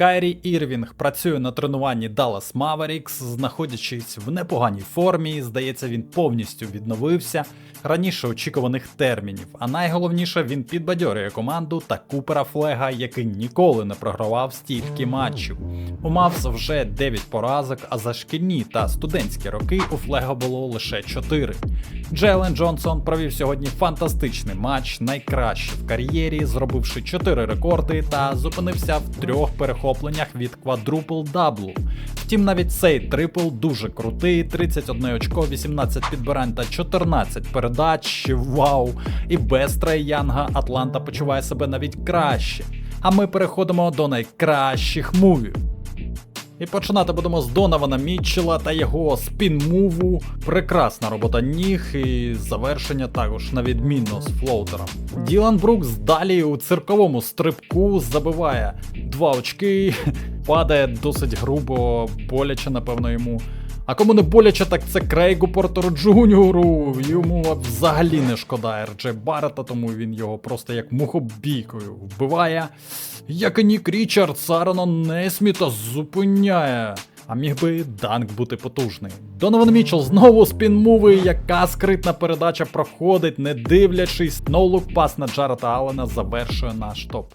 Кайрі Ірвінг працює на тренуванні Dallas Mavericks, знаходячись в непоганій формі. Здається, він повністю відновився раніше очікуваних термінів. А найголовніше, він підбадьорює команду та Купера Флега, який ніколи не програвав стільки матчів. У Мавс вже 9 поразок, а за шкільні та студентські роки у Флега було лише 4. Джелен Джонсон провів сьогодні фантастичний матч, найкращий в кар'єрі, зробивши 4 рекорди та зупинився в трьох перехопленнях від квадрупл даблу. Втім, навіть цей трипл дуже крутий: 31 очко, 18 підбирань та 14 передач. Вау! І без Трей Янга Атланта почуває себе навіть краще. А ми переходимо до найкращих мувів. І починати будемо з Донована Мітчела та його спін-муву. Прекрасна робота ніг і завершення також на відмінно з флоутером. Ділан Брукс далі у цирковому стрибку забиває два очки, падає досить грубо, боляче, напевно, йому. А кому не боляче, так це Крейгу Портеру Джуніору. Йому взагалі не шкода РДЖ Баррета, тому він його просто як мухобійкою вбиває. Як і Нік Річардс, Арона Несміта зупиняє. А міг би данк бути потужний. Донован Мічел знову спін-муви, яка скритна передача проходить, не дивлячись. Ноулук пас на Джарета Аллена завершує наш топ.